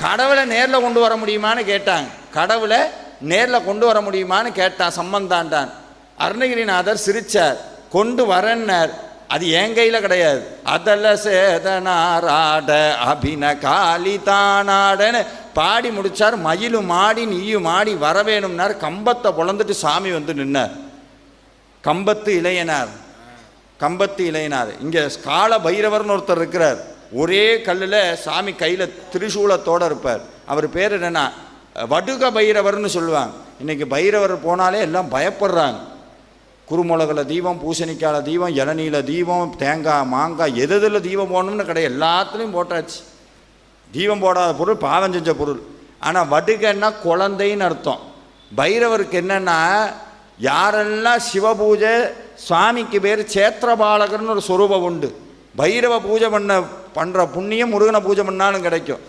கடவுளை நேரில் கொண்டு வர முடியுமான்னு கேட்டாங்க. கடவுளை நேரில் கொண்டு வர முடியுமான்னு கேட்டான் சம்பந்தாண்டான் அருணகிரிநாதர் சிரித்தார் கொண்டு வரன்னார். அது என் கையில் கிடையாது. அதல்ல சேதனாராட அபின காளி தானாடன்னு பாடி முடித்தார் மயிலும் மாடி நீயும் மாடி வரவேணும்னார் கம்பத்தை பொழந்துட்டு சாமி வந்து நின்னார். கம்பத்து இளையனார். கம்பத்து இளையனார். இங்கே கால பைரவர்னு ஒருத்தர் இருக்கிறார். ஒரே கல்லில் சாமி கையில் திரிசூலத்தோடு இருப்பார். அவர் பேர் என்னென்னா வடுக பைரவர்னு சொல்லுவாங்க. இன்றைக்கி பைரவர் போனாலே எல்லாம் பயப்படுறாங்க. குறுமுளகில் தீபம் பூசணிக்கால தீபம் இளநீல தீபம் தேங்காய் மாங்காய் எது எதில் தீபம் போடணும்னு கிடையாது எல்லாத்துலேயும் போட்டாச்சு. தீபம் போடாத பொருள் பாவம் செஞ்ச பொருள். ஆனால் வடுகன்னா குழந்தைன்னு அர்த்தம். பைரவருக்கு என்னென்னா யாரெல்லாம் சிவபூஜை சுவாமிக்கு பேர் சேத்திரபாலகர்னு ஒரு சொரூபம் உண்டு. பைரவ பூஜை பண்ண பண்ணுற புண்ணியம் முருகனை பூஜை பண்ணாலும் கிடைக்கும்.